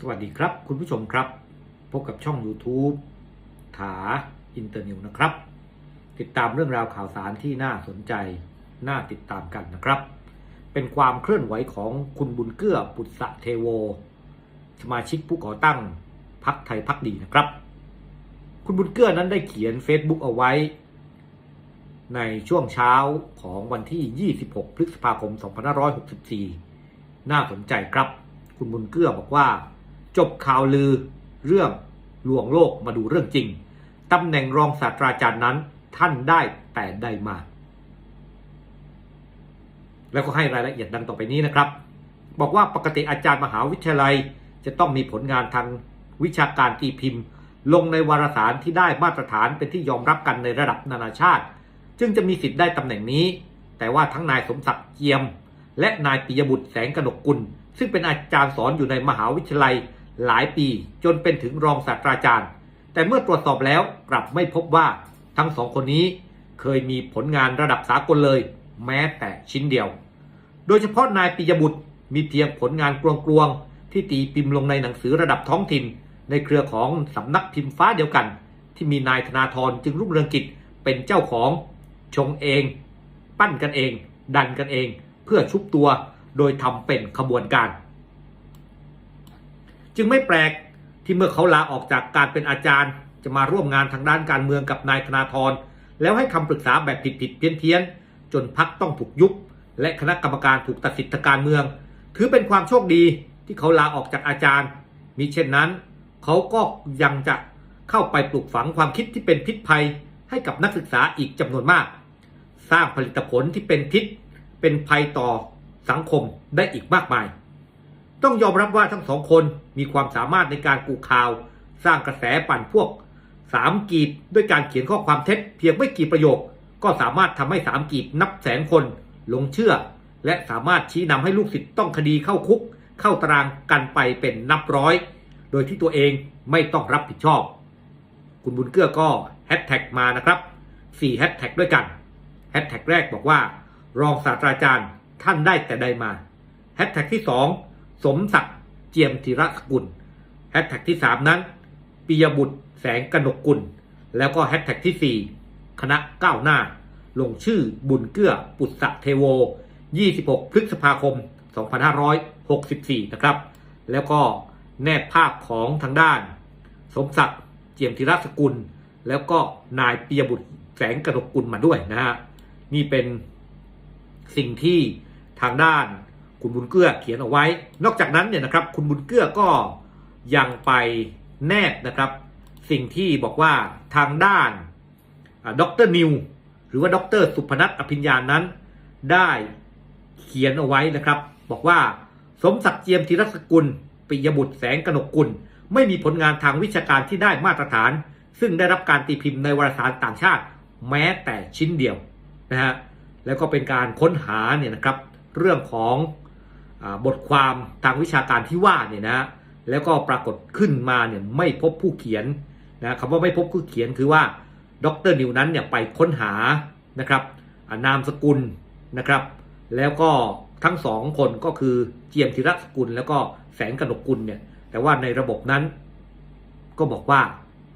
สวัสดีครับ คุณผู้ชมครับ พบกับช่อง YouTube ถาอินเตอร์นิวนะครับ ติดตามเรื่องราวข่าวสารที่น่าสนใจ น่าติดตามกันนะครับ เป็นความเคลื่อนไหวของคุณบุญเกื้อปุตสะเทโว สมาชิกผู้ก่อตั้งพักไทยพักดีนะครับ คุณบุญเกื้อนั้นได้เขียน Facebook เอาไว้ ในช่วงเช้าของวันที่ 26 พฤษภาคม 2564 น่าสนใจครับคุณบุญเกื้อบอกว่า จบข่าวลือเรื่องลวงโลกมาดูเรื่องจริงตำแหน่งรองศาสตราจารย์นั้นท่านได้แต่ได้มา แล้วก็ให้รายละเอียดดังต่อไปนี้นะครับ บอกว่าปกติอาจารย์มหาวิทยาลัยจะต้องมีผลงานทางวิชาการตีพิมพ์ ลงในวารสารที่ได้มาตรฐานเป็นที่ยอมรับกันในระดับนานาชาติ จึงจะมีสิทธิ์ได้ตำแหน่งนี้ แต่ว่าทั้งนายสมศักดิ์เจียม และนายปิยบุตรแสงกนกกุล ซึ่งเป็นอาจารย์สอนอยู่ในมหาวิทยาลัย หลายปีจนเป็นถึงรองศาสตราจารย์ แต่เมื่อตรวจสอบแล้วกลับไม่พบว่าทั้งสองคนนี้เคยมีผลงานระดับสากลเลย แม้แต่ชิ้นเดียว โดยเฉพาะนายปิยบุตรมีเพียงผลงานกลวงๆที่ตีพิมพ์ลงในหนังสือระดับท้องถิ่น ในเครือของสำนักพิมพ์ฟ้าเดียวกัน ที่มีนายธนาธรจึงรุ่งเรืองกิจเป็นเจ้าของชงเอง ปั้นกันเอง ดันกันเอง เพื่อชุบตัวโดยทำเป็นขบวนการ จึงไม่แปลกที่เมื่อเขาลาออกจากการเป็นอาจารย์ จะมาร่วมงานทางด้านการเมืองกับนายธนาธรแล้วให้คำปรึกษาแบบผิดๆเพี้ยนๆจนพักต้องถูกยุบ และคณะกรรมการถูกตัดสิทธิการเมือง ถือเป็นความโชคดีที่เขาลาออกจากอาจารย์มิเช่นนั้น เขาก็ยังจะเข้าไปปลูกฝังความคิดที่เป็นพิษภัยให้กับนักศึกษาอีกจำนวนมาก สร้างผลิตผลที่เป็นพิษเป็นภัยต่อสังคมได้อีกมากมาย ต้องยอมรับว่าทั้งสองคนมีความสามารถในการกูข่าว สร้างกระแสปั่นพวกสามกีบด้วยการเขียนข้อความเท็จเพียงไม่กี่ประโยค ก็สามารถทำให้สามกีบนับแสนคนหลงเชื่อ และสามารถชี้นำให้ลูกศิษย์ต้องคดีเข้าคุก เข้าตารางกันไปเป็นนับร้อย โดยที่ตัวเองไม่ต้องรับผิดชอบ คุณบุญเกื้อก็แฮชแท็กมานะครับ4แฮชแท็กด้วยกันแฮชแท็กแรกบอกว่า รองศาสตราจารย์ท่านได้แต่ใดมาแฮชแท็กที่ 2 สมศักดิ์เจียมธีระสกุลแฮชแท็กที่ 3 นั้นปิยบุตรแสงกนกกุล แล้วก็แฮชแท็กที่ 4 คณะก้าวหน้า ลงชื่อบุญเกื้อปุตสะเทโว 26 พฤษภาคม 2564 นะครับ แล้วก็แนบภาพของทางด้าน สมศักดิ์เจียมธีรสกุล แล้วก็นายปิยบุตรแสงกนกกุลมาด้วยนะฮะนี่เป็นสิ่งที่ทางด้าน คุณบุญเกื้อเขียนเอาไว้ นอกจากนั้นเนี่ยนะครับคุณบุญเกื้อก็ยังไปแนบนะครับ สิ่งที่บอกว่าทางด้านด็อกเตอร์นิวหรือว่าด็อกเตอร์สุพนัทอภิญญานั้น ได้เขียนเอาไว้นะครับ บอกว่าสมศักดิ์เจียมธีรสกุลปิยบุตรแสงกนกกุล ไม่มีผลงานทางวิชาการที่ได้มาตรฐาน ซึ่งได้รับการตีพิมพ์ในวารสารต่างชาติ แม้แต่ชิ้นเดียวนะฮะแล้วก็เป็นการค้นหาเนี่ยนะครับ เรื่องของ บทความทางวิชาการที่ว่าเนี่ยนะแล้วก็ปรากฏขึ้นมาเนี่ยไม่พบผู้เขียนนะคำว่าไม่พบผู้เขียนคือว่าดรนิวนั้นเนี่ยไปค้นหานะครับนามสกุลนะครับ แล้วก็ทั้งสองคนก็คือเจียมธีรสกุล แล้วก็แสงกนกกุลเนี่ยแต่ว่าในระบบนั้น ก็บอกว่า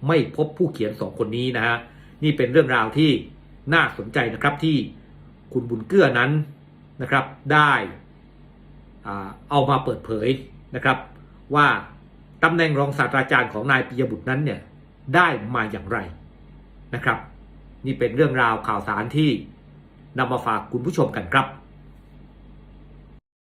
ไม่พบผู้เขียนสองคนนี้นะฮะนี่เป็นเรื่องราวที่น่าสนใจนะครับที่คุณบุญเกื้อนั้นนะครับได้ เอามาเปิดเผยนะครับ ว่าตำแหน่งรองศาสตราจารย์ของนายปิยบุตรนั้นเนี่ยได้มาอย่างไรนะครับ นี่เป็นเรื่องราวข่าวสารที่นำมาฝากคุณผู้ชมกันครับ